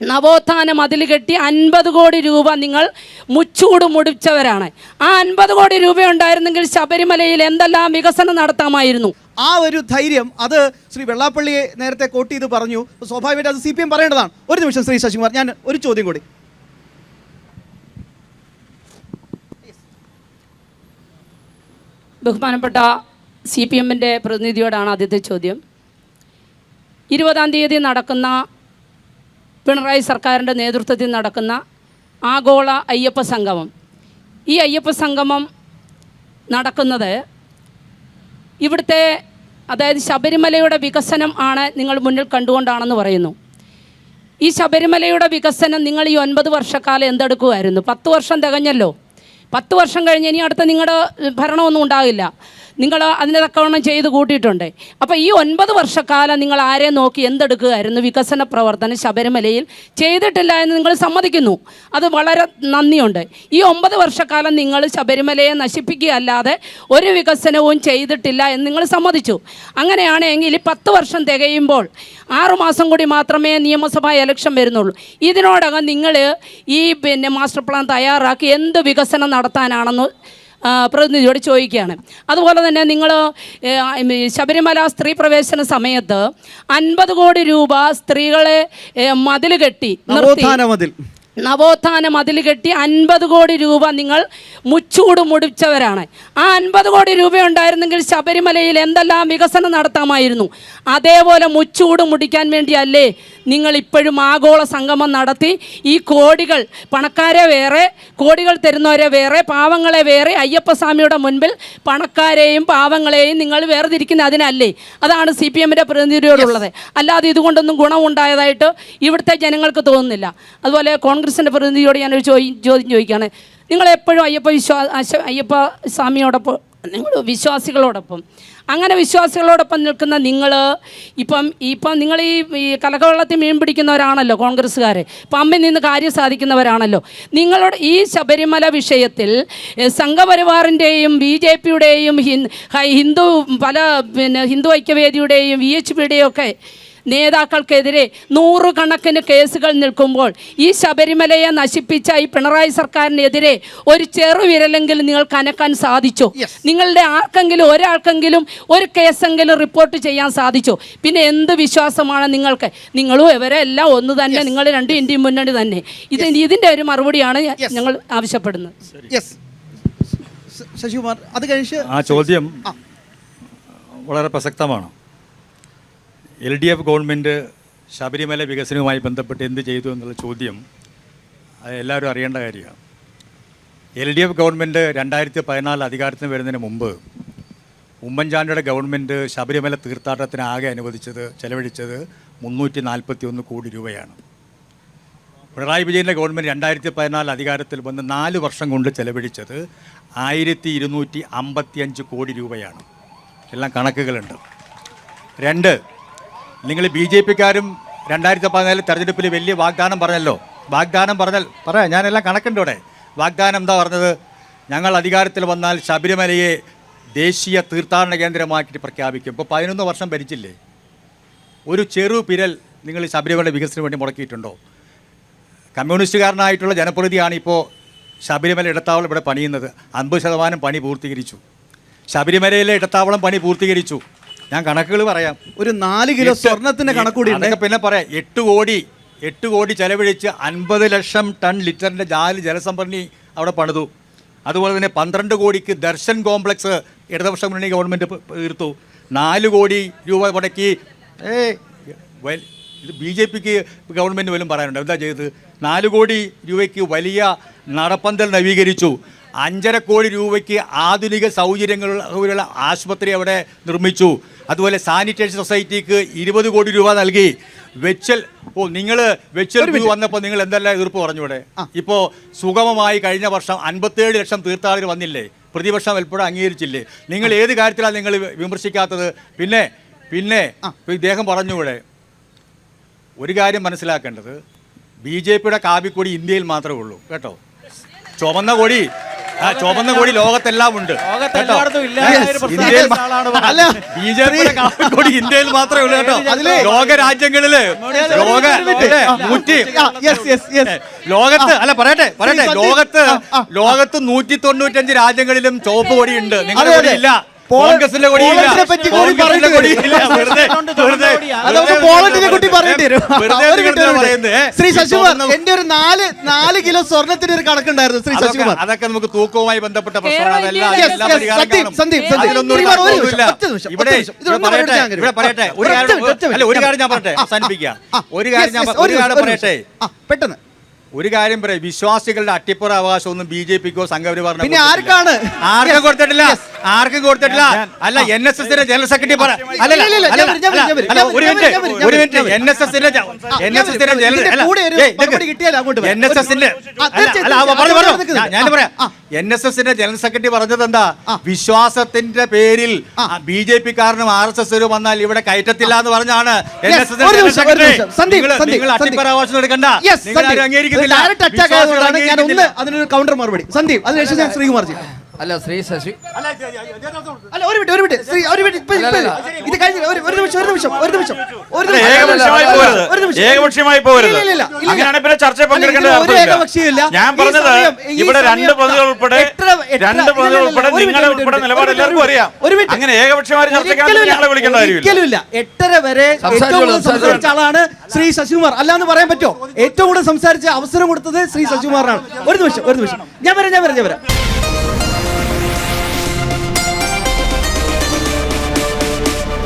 നവോത്ഥാന മതിൽ കെട്ടി അൻപത് കോടി രൂപ നിങ്ങൾ മുച്ചൂട് മുടിച്ചവരാണ്. ആ അൻപത് കോടി രൂപ ഉണ്ടായിരുന്നെങ്കിൽ ശബരിമലയിൽ എന്തെല്ലാം വികസനം നടത്താമായിരുന്നു? ആ ഒരു ധൈര്യം അത് ശ്രീ വെള്ളാപ്പള്ളിയെ നേരത്തെ കോട്ട് ചെയ്ത് പറഞ്ഞു. സ്വാഭാവികമായിട്ട് അത് സി പി എം പറയേണ്ടതാണ്. ഒരു നിമിഷം ശ്രീ ശശികുമാർ ഞാൻ ഒരു ചോദ്യം കൂടി. ബഹുമാനപ്പെട്ട സി പി എമ്മിന്റെ പ്രതിനിധിയോടാണ് ആദ്യത്തെ ചോദ്യം. ഇരുപതാം തീയതി നടക്കുന്ന പിണറായി സർക്കാരിന്റെ നേതൃത്വത്തിൽ നടക്കുന്ന ആഗോള അയ്യപ്പ സംഗമം. ഈ അയ്യപ്പ സംഗമം നടക്കുന്നത് ഇവിടുത്തെ അതായത് ശബരിമലയുടെ വികസനം ആണ് നിങ്ങൾ മുന്നിൽ കണ്ടുകൊണ്ടാണെന്ന് പറയുന്നു. ഈ ശബരിമലയുടെ വികസനം നിങ്ങൾ ഈ ഒൻപത് വർഷക്കാലം എന്തെടുക്കുമായിരുന്നു പത്ത് വർഷം തികഞ്ഞല്ലോ. പത്ത് വർഷം കഴിഞ്ഞ് ഇനി അടുത്ത നിങ്ങളുടെ ഭരണമൊന്നും ഉണ്ടാകില്ല. നിങ്ങൾ അതിന്റെ തക്കവണ്ണം ചെയ്ത് കൂട്ടിയിട്ടുണ്ട്. അപ്പോൾ ഈ ഒൻപത് വർഷക്കാലം നിങ്ങൾ ആരെ നോക്കി എന്തെടുക്കുകയായിരുന്നു? വികസന പ്രവർത്തനം ശബരിമലയിൽ ചെയ്തിട്ടില്ല എന്ന് നിങ്ങൾ സമ്മതിക്കുന്നു. അത് വളരെ നന്ദിയുണ്ട്. ഈ ഒമ്പത് വർഷക്കാലം നിങ്ങൾ ശബരിമലയെ നശിപ്പിക്കുകയല്ലാതെ ഒരു വികസനവും ചെയ്തിട്ടില്ല എന്ന് നിങ്ങൾ സമ്മതിച്ചു. അങ്ങനെയാണെങ്കിൽ പത്ത് വർഷം തികയുമ്പോൾ ആറുമാസം കൂടി മാത്രമേ നിയമസഭാ ഇലക്ഷൻ വരുന്നുള്ളൂ. ഇതിനോടകം നിങ്ങൾ ഈ പിന്നെ മാസ്റ്റർ പ്ലാൻ തയ്യാറാക്കി എന്ത് വികസനം നടത്താനാണെന്ന് പ്രതിനിധിയോട് ചോദിക്കുകയാണ്. അതുപോലെ തന്നെ നിങ്ങൾ ശബരിമല സ്ത്രീ പ്രവേശന സമയത്ത് അൻപത് കോടി രൂപ സ്ത്രീകളെ മതിൽ കെട്ടി നിർത്തി. നവോത്ഥാന മതിൽ. നവോത്ഥാന മതിൽ കെട്ടി അൻപത് കോടി രൂപ നിങ്ങൾ മുച്ചൂട് മുടിച്ചവരാണ്. ആ അൻപത് കോടി രൂപ ഉണ്ടായിരുന്നെങ്കിൽ ശബരിമലയിൽ എന്തെല്ലാം വികസനം നടത്താമായിരുന്നു? അതേപോലെ മുച്ചൂട് മുടിക്കാൻ വേണ്ടിയല്ലേ നിങ്ങൾ ഇപ്പോഴും ആഗോള സംഗമം നടത്തി ഈ കോടികൾ പണക്കാരെ വേറെ കോടികൾ തരുന്നവരെ വേറെ പാവങ്ങളെ വേറെ അയ്യപ്പസ്വാമിയുടെ മുൻപിൽ പണക്കാരെയും പാവങ്ങളെയും നിങ്ങൾ വേർതിരിക്കുന്ന അതിനല്ലേ? അതാണ് സി പി എമ്മിന്റെ പ്രതിനിധിയോടുള്ളത്. അല്ലാതെ ഇതുകൊണ്ടൊന്നും ഗുണമുണ്ടായതായിട്ട് ഇവിടുത്തെ ജനങ്ങൾക്ക് തോന്നുന്നില്ല. അതുപോലെ കോൺഗ്രസിന്റെ പ്രതിനിധിയോട് ഞാനൊരു ചോദ്യം ചോദിക്കുകയാണ്. നിങ്ങൾ എപ്പോഴും അയ്യപ്പ വിശ്വാ അയ്യപ്പ സ്വാമിയോടൊപ്പം നിങ്ങൾ വിശ്വാസികളോടൊപ്പം. അങ്ങനെ വിശ്വാസികളോടൊപ്പം നിൽക്കുന്ന നിങ്ങൾ ഇപ്പം ഇപ്പം നിങ്ങൾ ഈ ഈ കലകവെള്ളത്തിൽ മീൻ പിടിക്കുന്നവരാണല്ലോ കോൺഗ്രസ്സുകാർ പമ്പിൽ നിന്ന് കാര്യം സാധിക്കുന്നവരാണല്ലോ. നിങ്ങളുടെ ഈ ശബരിമല വിഷയത്തിൽ സംഘപരിവാറിന്റെയും ബി ജെ പിയുടെയും ഹിന്ദു പല പിന്നെ ഹിന്ദു ഐക്യവേദിയുടെയും വി എച്ച് പിയുടെയും ഒക്കെ നേതാക്കൾക്കെതിരെ നൂറുകണക്കിന് കേസുകൾ നിൽക്കുമ്പോൾ ഈ ശബരിമലയെ നശിപ്പിച്ച ഈ പിണറായി സർക്കാരിനെതിരെ ഒരു ചെറുവിരലെങ്കിലും നിങ്ങൾക്ക് അനക്കാൻ സാധിച്ചു? നിങ്ങളുടെ ആർക്കെങ്കിലും ഒരാൾക്കെങ്കിലും ഒരു കേസെങ്കിലും റിപ്പോർട്ട് ചെയ്യാൻ സാധിച്ചു? പിന്നെ എന്ത് വിശ്വാസമാണ് നിങ്ങൾക്ക്? നിങ്ങളും ഇവരെ എല്ലാം ഒന്ന് തന്നെ നിങ്ങൾ രണ്ട് ഇന്ത്യയും മുന്നണി തന്നെ. ഇത് ഇതിന്റെ ഒരു മറുപടിയാണ് ഞങ്ങൾ ആവശ്യപ്പെടുന്നത്. യെസ് ശശികുമാർ അത് കഴിച്ച് ആ ചോദ്യം വളരെ പ്രസക്തമാണ്. L D F government Sabarimala വികസനവുമായി ബന്ധപ്പെട്ട് എന്ത് ചെയ്തു എന്നുള്ള ചോദ്യം അത് എല്ലാവരും അറിയേണ്ട കാര്യമാണ്. എൽ ഡി എഫ് ഗവൺമെന്റ് രണ്ടായിരത്തി പതിനാല് അധികാരത്തിന് വരുന്നതിന് മുമ്പ് ഉമ്മൻചാണ്ടിയുടെ ഗവൺമെന്റ് ശബരിമല തീർത്ഥാടനത്തിന് ആകെ അനുവദിച്ചത് ചെലവഴിച്ചത് മുന്നൂറ്റി നാൽപ്പത്തി ഒന്ന് കോടി രൂപയാണ്. പിണറായി വിജയന്റെ ഗവൺമെന്റ് രണ്ടായിരത്തി പതിനാല് അധികാരത്തിൽ വന്ന് നാല് വർഷം കൊണ്ട് ചെലവഴിച്ചത് ആയിരത്തി ഇരുന്നൂറ്റി അമ്പത്തിയഞ്ച് കോടി രൂപയാണ്. എല്ലാം കണക്കുകളുണ്ട്. രണ്ട് നിങ്ങൾ ബി ജെ പിക്കാരും രണ്ടായിരത്തി പതിനാല് തെരഞ്ഞെടുപ്പിൽ വലിയ വാഗ്ദാനം പറഞ്ഞല്ലോ. വാഗ്ദാനം പറഞ്ഞാൽ പറയാം ഞാനെല്ലാം കണക്കുണ്ട് ഇവിടെ. വാഗ്ദാനം എന്താ പറഞ്ഞത്? ഞങ്ങൾ അധികാരത്തിൽ വന്നാൽ ശബരിമലയെ ദേശീയ തീർത്ഥാടന കേന്ദ്രമാക്കിയിട്ട് പ്രഖ്യാപിക്കും. ഇപ്പോൾ പതിനൊന്ന് വർഷം ഭരിച്ചില്ലേ? ഒരു ചെറു പിരൽ നിങ്ങൾ ശബരിമല വികസനത്തിന് വേണ്ടി മുടക്കിയിട്ടുണ്ടോ? കമ്മ്യൂണിസ്റ്റുകാരനായിട്ടുള്ള ജനപ്രതിയാണ് ഇപ്പോൾ ശബരിമല ഇടത്താവളം ഇവിടെ പണിയുന്നത്. അൻപത് ശതമാനം പണി പൂർത്തീകരിച്ചു. ശബരിമലയിലെ ഇടത്താവളം പണി പൂർത്തീകരിച്ചു. ഞാൻ കണക്കുകൾ പറയാം. ഒരു നാല് കിലോ സ്വർണത്തിന്റെ കണക്കൂടി അതൊക്കെ പിന്നെ പറയാം. എട്ട് കോടി എട്ട് കോടി ചെലവഴിച്ച് അൻപത് ലക്ഷം ടൺ ലിറ്ററിന്റെ ജാൽ ജലസംഭരണി അവിടെ പണിതു. അതുപോലെ തന്നെ പന്ത്രണ്ട് കോടിക്ക് ദർശൻ കോംപ്ലക്സ് ഇടതുപക്ഷ മുന്നണി ഗവൺമെന്റ് പ- തീർത്തു. നാല് കോടി രൂപ മുടക്കി ഏ ഇത് ബി ജെ പിക്ക് ഗവൺമെന്റ് പോലും പറയാനുണ്ട്. എന്താ ചെയ്തത്? നാല് കോടി രൂപയ്ക്ക് വലിയ നടപ്പന്തൽ നവീകരിച്ചു. അഞ്ചര കോടി രൂപയ്ക്ക് ആധുനിക സൗകര്യങ്ങളുള്ള ആശുപത്രി അവിടെ നിർമ്മിച്ചു. അതുപോലെ സാനിറ്റേഷൻ സൊസൈറ്റിക്ക് ഇരുപത് കോടി രൂപ നൽകി. വെച്ചൽ ഓ നിങ്ങൾ വെച്ചൽ വ്യൂ വന്നപ്പോൾ നിങ്ങൾ എന്തെല്ലാം എതിർപ്പ് പറഞ്ഞൂടെ. ഇപ്പോൾ സുഗമമായി കഴിഞ്ഞ വർഷം അൻപത്തേഴ് ലക്ഷം തീർത്ഥാടകർ വന്നില്ലേ? പ്രതിപക്ഷം എപ്പോഴും അംഗീകരിച്ചില്ലേ? നിങ്ങൾ ഏത് കാര്യത്തിലാണ് നിങ്ങൾ വിമർശിക്കാത്തത്? പിന്നെ പിന്നെ ഇദ്ദേഹം പറഞ്ഞൂടെ ഒരു കാര്യം മനസ്സിലാക്കേണ്ടത്. ബി ജെ പിയുടെ കാവിക്കൊടി ഇന്ത്യയിൽ മാത്രമേ ഉള്ളൂ കേട്ടോ? ചുവന്ന കൊടി ആ ചുവന്ന കോടി ലോകത്തെല്ലാം ഉണ്ട്. പ്രസ്താവന ഇന്ത്യയിൽ മാത്രമേ ഉള്ളൂ കേട്ടോ. അതിലേ- ലോക രാജ്യങ്ങളിൽ ലോക നൂറ്റി യെസ് യെസ് യെസ് ലോകത്ത് അല്ല പറയട്ടെ പറയട്ടെ. ലോകത്ത്. ലോകത്ത് നൂറ്റി തൊണ്ണൂറ്റഞ്ച് രാജ്യങ്ങളിലും ചുവപ്പ് കൊടിയുണ്ട് നിങ്ങളുടെ അതെ, ഇല്ല. കോൺഗ്രസിന്റെ പോളണ്ടിനെ പറ്റി കൂടി കുട്ടി പറയേണ്ടി വരും. വെറുതെ ഒരു നിങ്ങൾ പറയുന്നത് ശ്രീ ശശികുമാർ എന്റെ ഒരു നാല് നാല് കിലോ സ്വർണത്തിന് ഒരു കണക്കുണ്ടായിരുന്നു ശ്രീ ശശികുമാർ. അതൊക്കെ നമുക്ക് തൂക്കവുമായി ബന്ധപ്പെട്ട പ്രശ്നമാണ് ഒരു കാര്യം ഞാൻ പറയട്ടെ അവസാനിപ്പിക്കുക ഒരു കാര്യം ഞാൻ പറയട്ടെ. പെട്ടെന്ന്. ഒരു കാര്യം പറയാം വിശ്വാസികളുടെ അട്ടിപ്പുറ അവകാശം ഒന്നും ബി ജെ പിക്കോ സംഘപരിവാറിനോ പിന്നെ. ആർക്കാണ്? ആർക്കും കൊടുത്തിട്ടില്ല. ആർക്കും കൊടുത്തിട്ടില്ല. അല്ല എൻ എസ് എസിന്റെ ജനറൽ സെക്രട്ടറി പറ. ഒരു മിനിറ്റ് ഒരു മിനിറ്റ്. എൻ എസ് എസിന്റെ എൻ എസ്. N S. ഞാൻ പറയാം. ആ, എൻ എസ് എസിന്റെ ജനറൽ സെക്രട്ടറി പറഞ്ഞത് എന്താ? വിശ്വാസത്തിന്റെ പേരിൽ. ബി ജെ പി കാരനും ആർ എസ് എസ് വന്നാൽ ഇവിടെ കയറ്റത്തില്ല എന്ന് പറഞ്ഞാണ് എൻ എസ് എസ് നിങ്ങൾ- അട്ടിപ്പറ അവകാശം എടുക്കണ്ട. നിങ്ങൾ സന്ദീപ്. അറ്റാക്ക് ആയതുകൊണ്ടാണ് ഞാൻ ഒന്ന് അതിനൊരു കൗണ്ടർ മറുപടി. സന്ദീപ് അതിനുശേഷം ഞാൻ ശ്രീകുമാർജി അല്ല ശ്രീ ശശി അല്ല ഒരു മിനിറ്റ് ഒരു മിനിറ്റ്. ശ്രീ ഒരു മിനിറ്റ് ഇത് കഴിഞ്ഞില്ല ഒരു ഒരു നിമിഷം ഒരു നിമിഷം ഒരു നിമിഷം ഒരു നിമിഷം. ഏകപക്ഷീയമായി പോകരുത്. ഒരു നിമിഷം. ഏകപക്ഷീയമായി പോവരുത് ഇല്ല, ഇല്ല, ഇല്ല, ഇല്ല. പിന്നെ ചർച്ച പങ്കെടുക്കേണ്ട. ഞാൻ പറഞ്ഞത് ഇവിടെ രണ്ട് പ്രതികൾ ഉൾപ്പെടെ രണ്ട് പ്രതികൾ ഉൾപ്പെടെ നിങ്ങളെ നിങ്ങളുടെ ഉൾപ്പെടെ നിലപാട് എല്ലാവർക്കും അറിയാം ഒരു മിനിറ്റ്. അങ്ങനെ ഏകപക്ഷീയമായി ചർച്ചയ്ക്കാണ് ഞങ്ങളെ വിളിക്കേണ്ട കാര്യമില്ല ഇല്ല. എട്ടര വരെ ഏറ്റവും കൂടുതൽ സംസാരിച്ച ആളാണ് ശ്രീ ശശികുമാർ. അല്ലാന്ന് പറയാൻ പറ്റുമോ? ഏറ്റവും കൂടുതൽ സംസാരിച്ച അവസരം കൊടുത്തത് ശ്രീ ശശികുമാറിനാണ്. ഒരു നിമിഷം ഒരു നിമിഷം. ഞാൻ വരാം ഞാൻ വരാം ഞാൻ വരാം.